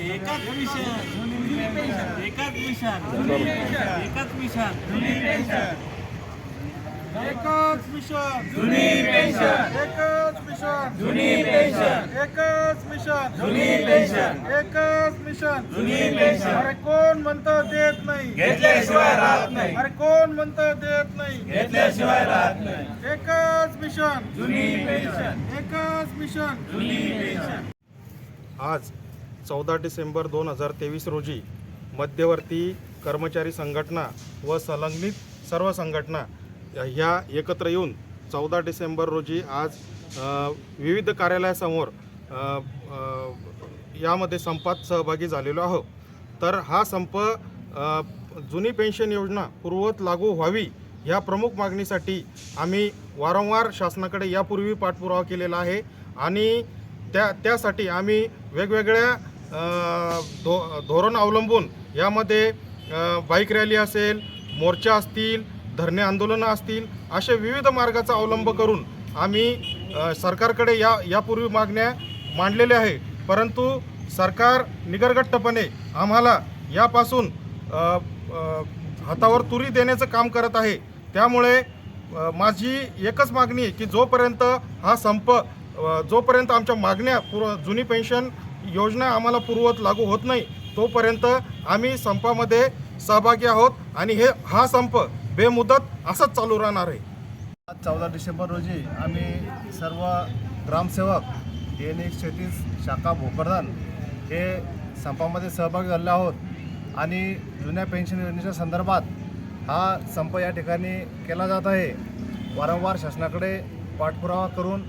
एकाच मिशन एकाच मिशन एकाच मिशन एकच मिशन जुनी पेन्शन एकच मिशन जुनी पेन्शन एकच मिशन जुनी पेन्शन एकच मिशन जुनी पेन्शन अरे कोण म्हणतं देत नाही? घेतल्याशिवाय राहत नाही अरे कोण म्हणतं देत नाही? घेतल्याशिवाय राहत नाही एकच मिशन जुनी पेन्शन एकच मिशन जुनी पेन्शन आज चौदा डिसेंबर दोन हजार तेवीस रोजी मध्यवर्ती कर्मचारी संघटना व संलग्नित सर्व संघटना ह्या एकत्र येऊन चौदा डिसेंबर रोजी आज विविध कार्यालयासमोर यामध्ये संपात सहभागी झालेलो आहोत. तर हा संप जुनी पेन्शन योजना पूर्ववत लागू व्हावी ह्या प्रमुख मागणीसाठी आम्ही वारंवार शासनाकडे यापूर्वी पाठपुरावा केलेला आहे आणि त्या त्यासाठी आम्ही वेगवेगळ्या धो धोरण अवलंबून यामध्ये बाईक रॅली असेल मोर्चा असतील धरणे आंदोलनं असतील अशा विविध मार्गाचा अवलंब करून आम्ही सरकारकडे या यापूर्वी मागण्या मांडलेल्या आहे. परंतु सरकार निगरगट्टपणे आम्हाला यापासून हातावर तुरी देण्याचं काम करत आहे. त्यामुळे माझी एकच मागणी आहे की जोपर्यंत हा संप जोपर्यंत आमच्या मागण्या पूर्व जुनी पेन्शन योजना आम्हाला पूर्ववत लागू होत नाही तोपर्यंत आम्ही संपामध्ये सहभागी आहोत आणि हे हा संप बेमुदत असंच चालू राहणार आहे. आज चौदा डिसेंबर रोजी आम्ही सर्व ग्रामसेवक एन एक शेतीस शाखा भोकरदान हे संपामध्ये सहभागी झाले आहोत आणि जुन्या पेन्शन योजनेच्या संदर्भात हा संप या ठिकाणी केला जात आहे. वारंवार शासनाकडे पाठपुरावा करून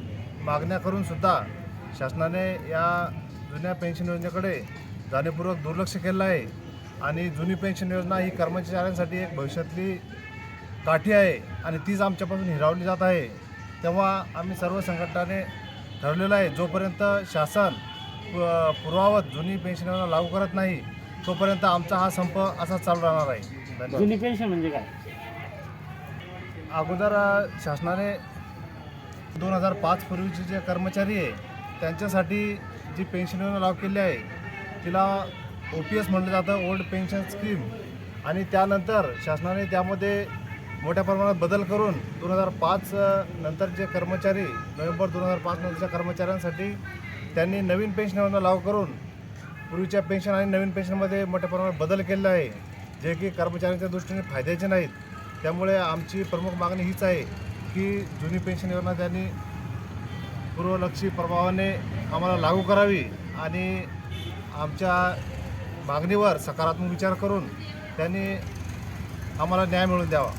मागण्या करूनसुद्धा शासनाने या जुन्या पेन्शन योजनेकडे जाणीवपूर्वक दुर्लक्ष केलं आहे. आणि जुनी पेन्शन योजना ही कर्मचाऱ्यांसाठी एक भविष्यातली काठी आहे आणि तीच आमच्यापासून हिरावली जात आहे. तेव्हा आम्ही सर्व संघटनाने ठरलेलं आहे जोपर्यंत शासन पूर्वावत जुनी पेन्शन योजना लागू करत नाही तोपर्यंत आमचा हा संप असाच चालू राहणार आहे. जुनी पेन्शन म्हणजे काय? अगोदर शासनाने दोन हजार पाच पूर्वीचे जे कर्मचारी आहे त्यांच्यासाठी जी पेन्शन योजना लागू केली आहे तिला ओ पी एस म्हटलं जातं ओल्ड पेन्शन स्कीम आणि त्यानंतर शासनाने त्यामध्ये मोठ्या प्रमाणात बदल करून दोन हजार पाच नंतर जे कर्मचारी नोव्हेंबर दोन हजार पाच नंतरच्या कर्मचाऱ्यांसाठी त्यांनी नवीन पेन्शन योजना लागू करून पूर्वीच्या पेन्शन आणि नवीन पेन्शनमध्ये मोठ्या प्रमाणात बदल केलेला आहे. जे की कर्मचाऱ्यांच्या दृष्टीने फायद्याचे नाहीत. त्यामुळे आमची प्रमुख मागणी हीच आहे की जुनी पेन्शन योजना त्यांनी पूर्वलक्षी प्रभावाने आम्हाला लागू करावी आणि आमच्या मागणीवर सकारात्मक विचार करून त्यांनी आम्हाला न्याय मिळवून द्यावा.